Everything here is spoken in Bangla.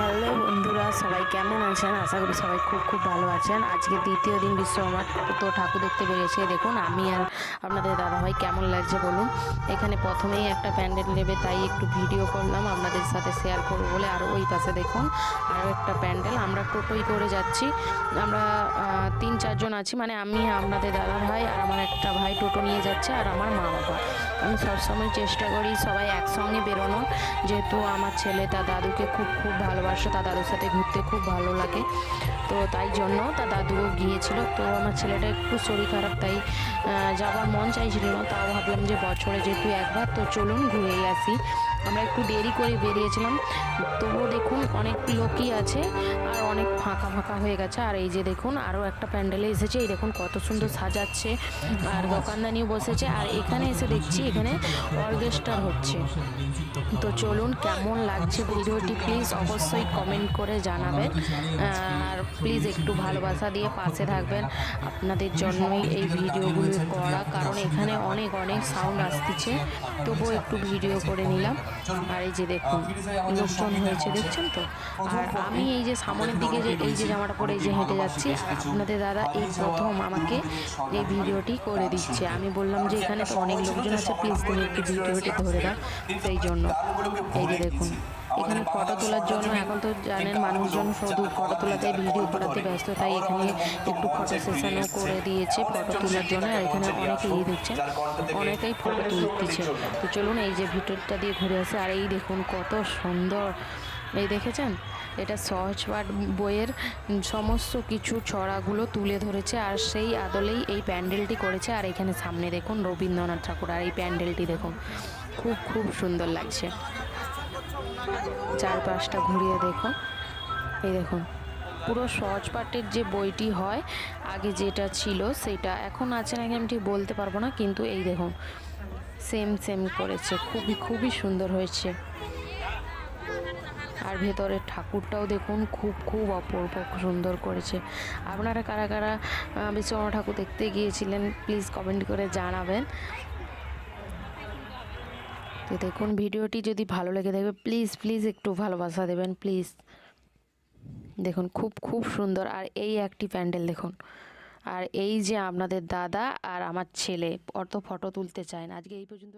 হ্যালো বন্ধুরা, সবাই কেমন আছেন? আশা করি সবাই খুব খুব ভালো আছেন। আজকে দ্বিতীয় দিন বিশ্বকর্মা তো ঠাকুর দেখতে বেরিয়েছে। দেখুন, আমি আর আপনাদের দাদাভাই কেমন লাগছে বলুন? এখানে প্রথমেই একটা প্যান্ডেল নেবে, তাই একটু ভিডিও করলাম, আপনাদের সাথে শেয়ার করব বলে। আর ওই পাশে দেখুন, আরও একটা প্যান্ডেল। আমরা টোটোই করে যাচ্ছি। আমরা তিন চারজন আছি মানে আমি, আপনাদের দাদা ভাই আর আমার একটা ভাই টোটো নিয়ে যাচ্ছে, আর আমার মা বাবা। আমি সবসময় চেষ্টা করি সবাই একসঙ্গে বেরোনোর। যেহেতু আমার ছেলে তার দাদুকে খুব খুব ভালোবাসে, তার দাদুর সাথে ঘুরতে খুব ভালো লাগে। তো তাই জন্য তার দাদুও গিয়েছিল। তো আমার ছেলেটা একটু শরীর খারাপ, তাই যাবার মন চাইছিল না। তাও ভাবলাম যে বছরে যেহেতু একবার, তো চলুন ঘুরেই আসি। আমরা একটু দেরি করে বেরিয়েছিলাম। তবুও দেখুন অনেক লোকই আছে আর অনেক ফাঁকা ফাঁকা হয়ে গেছে। আর এই যে দেখুন আরও একটা প্যান্ডেলে এসেছে। এই দেখুন কত সুন্দর সাজাচ্ছে আর দোকানদানিও বসেছে। আর এখানে এসে দেখছি এখানে অর্কেস্ট্রা হচ্ছে। তো চলুন কেমন লাগছে ভিডিওটি প্লিজ অবশ্যই কমেন্ট করে জানাবেন। আর প্লিজ একটু ভালোবাসা দিয়ে পাশে থাকবেন। আপনাদের জন্যই এই ভিডিওগুলো করা, কারণ এখানে অনেক অনেক সাউন্ড আসতেছে। তবুও একটু ভিডিও করে নিলাম। আর এই যে দেখুন, লোকজন হয়েছে, দেখছেন তো? আর আমি এই যে সামনের দিকে যে এই যে জামাটা পরে এই যে হেঁটে যাচ্ছি আপনাদের দাদা এই প্রথম আমাকে এই ভিডিওটি করে দিচ্ছে। আমি বললাম যে এখানে তো অনেক লোকজন আছে প্লিজ তুমি একটু ভিডিওটি ধরে দাও। সেই জন্য এই যে দেখুন এখানে ফটো তোলার জন্য এখন তো জানেন মানুষজন শুধু ফটো তোলাতে ভিডিও করাতে ব্যস্ত তাই এখানে একটু ফটো সেশনও করে দিয়েছে ফটো তোলার জন্য আর এখানে অনেকেই দেখছেন অনেকেই ফটো তুলতেছে তো চলুন এই যে ভিডিওটা দিয়ে ঘুরে আসে আর এই দেখুন কত সুন্দর এই দেখেছেন? এটা সহজ সহজপাঠ বইয়ের সমস্ত কিছু ছড়াগুলো তুলে ধরেছে আর সেই আদলেই এই প্যান্ডেলটি করেছে। আর এখানে সামনে দেখুন রবীন্দ্রনাথ ঠাকুর, আর এই প্যান্ডেলটি দেখুন, খুব খুব সুন্দর লাগছে। চারপাশটা ঘুরিয়ে দেখুন। এই দেখুন, পুরো সহজ পাঠের যে বইটি হয়, আগে যেটা ছিল সেটা, এখন আছে নাকি আমি ঠিক বলতে পারব না, কিন্তু এই দেখুন, সেম সেম করেছে। খুবই খুবই সুন্দর হয়েছে। আর ভেতরের ঠাকুরটাও দেখুন, খুব খুব অপূর্ব সুন্দর করেছে। আপনারা কারা কারা বিশ্বকর্মা ঠাকুর দেখতে গিয়েছিলেন প্লিজ কমেন্ট করে জানাবেন। তো দেখুন, ভিডিওটি যদি ভালো লেগে থাকে প্লিজ প্লিজ একটু ভালোবাসা দেবেন প্লিজ দেখুন, খুব খুব সুন্দর। আর এই একটি প্যান্ডেল দেখুন। আর এই যে আপনাদের দাদা আর আমার ছেলে, অত ফটো তুলতে চায় না। আজকে এই পর্যন্ত